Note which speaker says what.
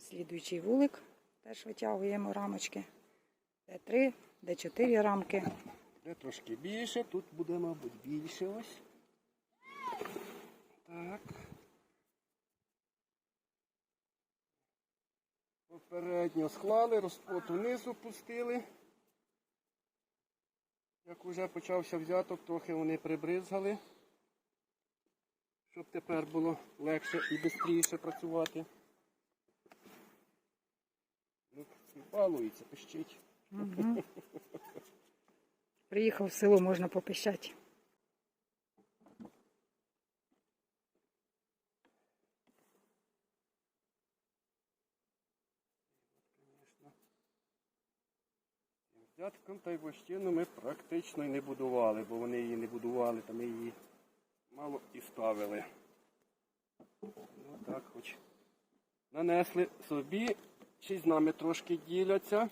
Speaker 1: Слідуючий вулик. Теж витягуємо рамочки. Де три, де чотири рамки.
Speaker 2: Де трошки більше, тут буде, мабуть, більше ось. Так. Попередньо склали, розплод унизу пустили. Як вже почався взяток, трохи вони прибризгали, щоб тепер було легше і швидше працювати. Ну, балується, пищить.
Speaker 1: Угу. Приїхав в село, можна попищати.
Speaker 2: Взятком та й вощину ми практично й не будували, бо вони її не будували, та ми її мало і ставили. Ну так хоч нанесли собі, ще з нами трошки діляться.